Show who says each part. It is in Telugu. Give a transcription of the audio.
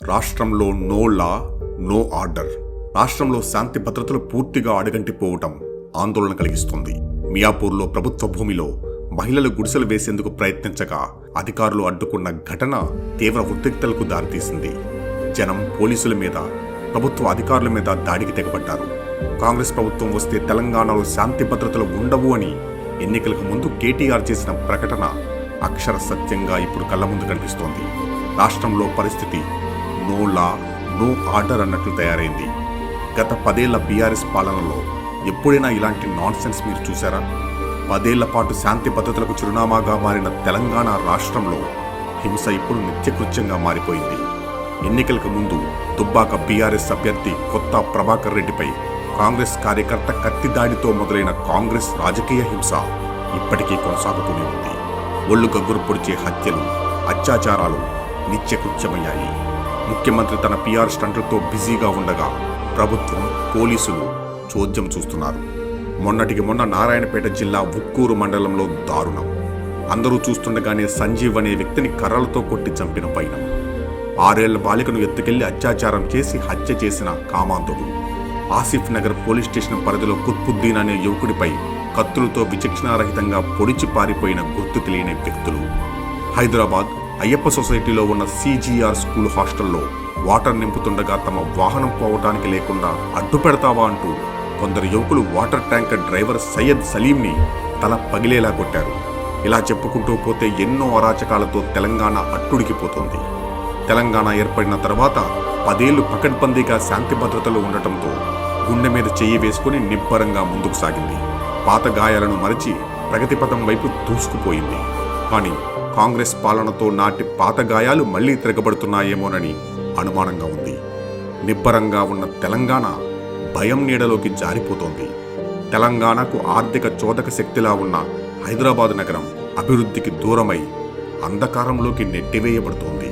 Speaker 1: రాష్ట్రంలో నో లా నో ఆర్డర్ రాష్ట్రంలో శాంతి భద్రతలు పూర్తిగా అడుగంటిపోవటం ఆందోళన కలిగిస్తుంది. మియాపూర్లో ప్రభుత్వ భూమిలో మహిళలు గుడిసెలు వేసేందుకు ప్రయత్నించగా అధికారులు అడ్డుకున్న ఘటన తీవ్ర ఉద్రిక్తలకు దారితీసింది. జనం పోలీసుల మీద ప్రభుత్వ అధికారుల మీద దాడికి తెగబడ్డారు. కాంగ్రెస్ ప్రభుత్వం వస్తే తెలంగాణలో శాంతి భద్రతలు ఉండవు అని ఎన్నికలకు ముందు కేటీఆర్ చేసిన ప్రకటన అక్షర సత్యంగా ఇప్పుడు కళ్ళ ముందు కనిపిస్తోంది. రాష్ట్రంలో పరిస్థితి నో లా నో ఆర్డర్ అన్నట్లు తయారైంది. గత పదేళ్ళ బీఆర్ఎస్ పాలనలో ఎప్పుడైనా ఇలాంటి నాన్ సెన్స్ మీరు చూసారా పదేళ్ళ పాటు శాంతి భద్రతలకు చిరునామాగా మారిన తెలంగాణ రాష్ట్రంలో హింస ఇప్పుడు నిత్యకృత్యంగా మారిపోయింది. ఎన్నికలకు ముందు దుబ్బాక బీఆర్ఎస్ అభ్యర్థి కొత్త ప్రభాకర్ రెడ్డిపై కాంగ్రెస్ కార్యకర్త కత్తి దాడితో మొదలైన కాంగ్రెస్ రాజకీయ హింస ఇప్పటికీ కొనసాగుతూనే ఉంది. ఒళ్ళు గగ్గురు పొడిచే హత్యలు అత్యాచారాలు నిత్యకృత్యమయ్యాయి. ముఖ్యమంత్రి తన పిఆర్ స్టంట్లతో బిజీగా ఉండగా ప్రభుత్వం పోలీసులు చోద్యం చూస్తున్నారు. మొన్నటికి మొన్న నారాయణపేట జిల్లా ఉక్కూరు మండలంలో దారుణం. అందరూ చూస్తుండగానే సంజీవ్ అనే వ్యక్తిని కర్రలతో కొట్టి చంపిన పైన. ఆరేళ్ళ బాలికను ఎత్తుకెళ్ళి అత్యాచారం చేసి హత్య చేసిన కామాంతుడు ఆసిఫ్ నగర్ పోలీస్ స్టేషన్ పరిధిలో కుత్బుద్దీన్ అనే యువకుడిపై కత్తులతో విచక్షణారహితంగా పొడిచి పారిపోయిన గుర్తు తెలియని వ్యక్తులు. హైదరాబాద్ అయ్యప్ప సొసైటీలో ఉన్న సిజీఆర్ స్కూల్ హాస్టల్లో వాటర్ నింపుతుండగా తమ వాహనం పోవటానికి లేకుండా అడ్డు పెడతావా అంటూ కొందరు యువకులు వాటర్ ట్యాంకర్ డ్రైవర్ సయ్యద్ సలీంని తల పగిలేలా కొట్టారు. ఇలా చెప్పుకుంటూ పోతే ఎన్నో అరాచకాలతో తెలంగాణ అట్టుడికిపోతుంది. తెలంగాణ ఏర్పడిన తర్వాత పదేళ్ళు పకడ్బందీగా శాంతి భద్రతలు ఉండటంతో గుండె మీద చెయ్యి వేసుకుని నిబ్బరంగా ముందుకు సాగింది. పాత గాయాలను మరచి ప్రగతి పథం వైపు దూసుకుపోయింది. కానీ కాంగ్రెస్ పాలనతో నాటి పాత గాయాలు మళ్ళీ తిరగబడుతున్నాయేమోనని అనుమానంగా ఉంది. నిబ్బరంగా ఉన్న తెలంగాణ భయం నీడలోకి జారిపోతోంది. తెలంగాణకు ఆర్థిక చోదక శక్తిలా ఉన్న హైదరాబాద్ నగరం అభివృద్ధికి దూరమై అంధకారంలోకి నెట్టివేయబడుతోంది.